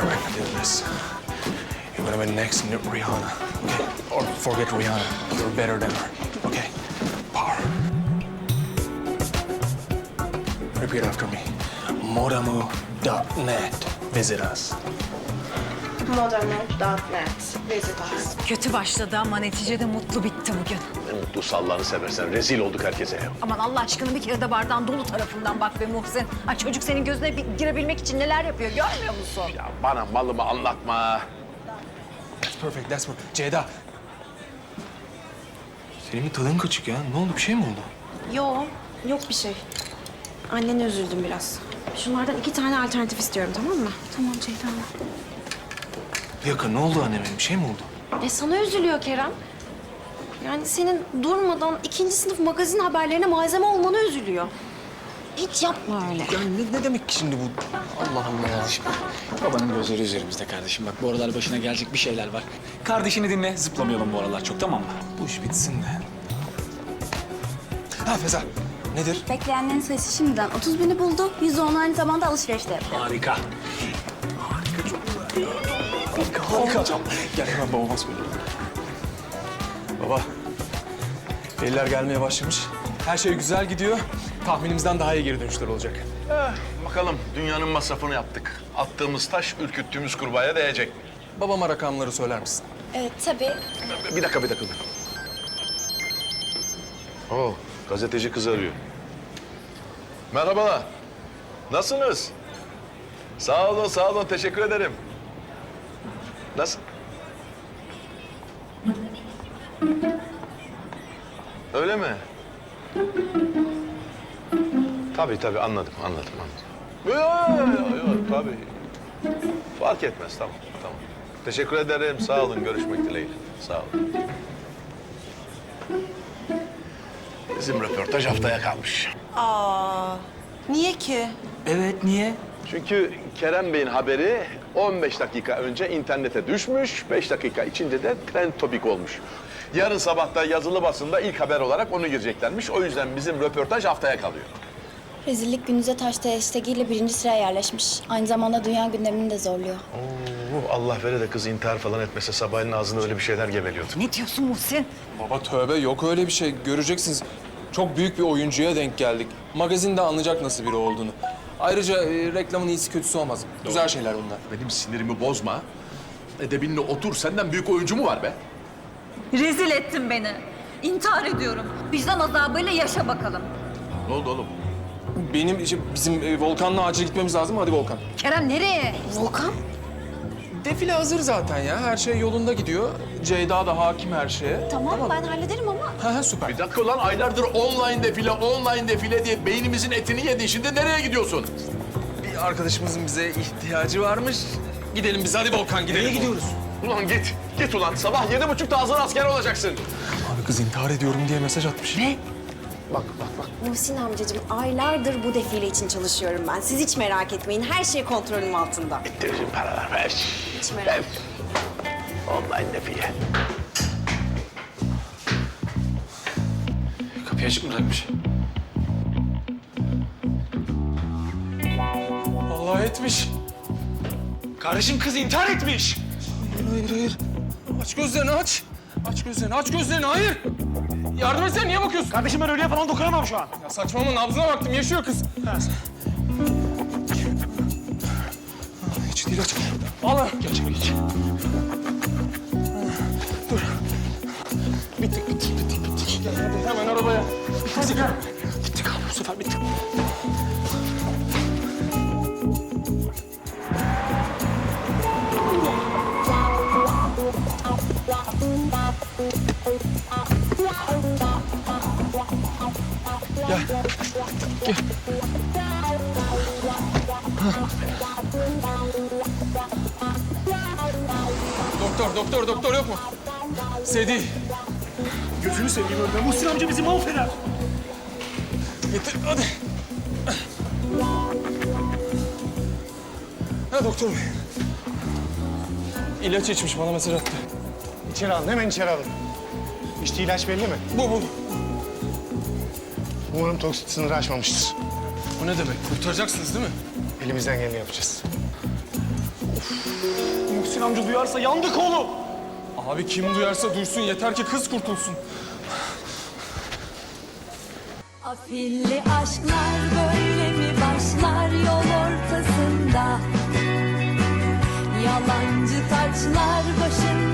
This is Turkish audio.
better way to do this. You're gonna be next to Rihanna, okay? Or forget Rihanna. You're better than her, okay? Power. Repeat after me. Modamu.net. Visit us. Modern.net. Visit us. Kötü başladı ama neticede mutlu bitti bugün. Ne mutlu sallanı seversen. Rezil olduk herkese ya. Aman Allah aşkına bir kere de bardağın dolu tarafından bak be Muhsin. Ay çocuk senin gözüne bir girebilmek için neler yapıyor görmüyor musun? Ya bana malımı anlatma. That's perfect, that's perfect. Ceyda. Senin bir tadın kaçık ya. Ne oldu? Bir şey mi oldu? Yo, yok bir şey. Annene üzüldüm biraz. Şunlardan iki tane alternatif istiyorum tamam mı? Tamam Ceyda. Dakika ne oldu anneme? Bir şey mi oldu? E sana üzülüyor Kerem. Yani senin durmadan ikinci sınıf magazin haberlerine malzeme olmana üzülüyor. Hiç yapma öyle. Ya ne, ne demek ki şimdi bu? Allah Allah. Babanın gözleri üzerimizde kardeşim. Bak bu aralar başına gelecek bir şeyler var. Kardeşini dinle, zıplamayalım bu aralar çok tamam mı? Bu iş bitsin de. Ha Feza. Nedir? Bekleyenlerin sayısı şimdiden 30 bini buldu. Yüzde onu aynı zamanda alışverişte yapıyor. Harika. Harika. Gel hemen babama söyle. Baba. Veliler gelmeye başlamış. Her şey güzel gidiyor. Tahminimizden daha iyi geri dönüşler olacak. Bakalım dünyanın masrafını yaptık. Attığımız taş ürküttüğümüz kurbağaya değecek mi? Babama rakamları söyler misin? Evet tabii. Bir dakika, bir dakika. Oo, gazeteci kız arıyor. Merhabalar. Nasılsınız? Sağ olun, sağ olun. Teşekkür ederim. Nasıl? Öyle mi? Tabii tabii anladım, anladım, anladım. Yok, yok, yok, tabii. Fark etmez, tamam, tamam. Teşekkür ederim, sağ olun. Görüşmek dileğiyle. Sağ olun. Bizim röportaj haftaya kalmış. Niye ki? Evet, niye? Çünkü Kerem Bey'in haberi 15 dakika önce internete düşmüş, 5 dakika içinde de trend topik olmuş. Yarın sabahta yazılı basında ilk haber olarak onu gireceklermiş. O yüzden bizim röportaj haftaya kalıyor. Rezillik gününüze taşta hashtag'iyle birinci sıraya yerleşmiş. Aynı zamanda dünya gündemini de zorluyor. Oo, Allah vere de kız intihar falan etmese sabahleyin ağzında öyle bir şeyler geveliyordu. Ne diyorsun Muhsin? Baba tövbe yok öyle bir şey. Göreceksiniz. Çok büyük bir oyuncuya denk geldik. Magazinde anlayacak nasıl biri olduğunu. Ayrıca e, reklamın iyisi kötüsü olmaz. Güzel şeyler bunlar. Benim sinirimi bozma. Edebinle otur. Senden büyük oyuncu mu var be? Rezil ettin beni. İntihar ediyorum. Vicdan azabıyla yaşa bakalım. Ne oldu oğlum? Benim işte bizim e, Volkan'la acil gitmemiz lazım. Hadi Volkan. Kerem nereye? Volkan? Defile hazır zaten ya. Her şey yolunda gidiyor. Ceyda da hakim her şeye. Tamam, ben hallederim Ha ha süper. Bir dakika lan aylardır online defile, online defile diye beynimizin etini yedin. Şimdi nereye gidiyorsun? Bir arkadaşımızın bize ihtiyacı varmış. Gidelim biz hadi Volkan gidelim. Nereye gidiyoruz? Ulan git, git ulan. Sabah yedi buçukta hazır asker olacaksın. Abi kız intihar ediyorum diye mesaj atmış. Ne? Bak bak bak. Muhsin amcacığım aylardır bu defile için çalışıyorum ben. Siz hiç merak etmeyin. Her şey kontrolüm altında. Bitti bizim paralar ver. Hiç merak Ver. Online defile. Kapıyı açık mı bırakmış? Allah etmiş. Kardeşim kız intihar etmiş. Hayır hayır. Aç gözlerini aç. Aç gözlerini aç gözlerini hayır. Yardım etsene niye bakıyorsun? Kardeşim ben ölüye falan dokunamam şu an. Ya saçmalama nabzına baktım yaşıyor kız. Hiç değil aç. Al. Geç geç. Dur. Arabaya. Hadi gel. Bittik abi bu sefer bittik. Gel. Gel. Doktor, doktor, doktor yok mu? Sedi. Gözünü seveyim öyle. Muhsin amca bizi mahveder. Getir, hadi. Ha doktor bey. İlaç içmiş, bana mesaj attı. İçeri alın, hemen içeri alın. İçtiği ilaç belli mi? Bu, bu. Umarım toksit sınırı aşmamıştır. Bu ne demek? Kurtaracaksınız değil mi? Elimizden geleni yapacağız. Muhsin amca duyarsa yandık oğlum. Abi kim duyarsa duysun yeter ki kız kurtulsun. Afilli aşklar böyle mi başlar yol ortasında? Yalancı taçlar başında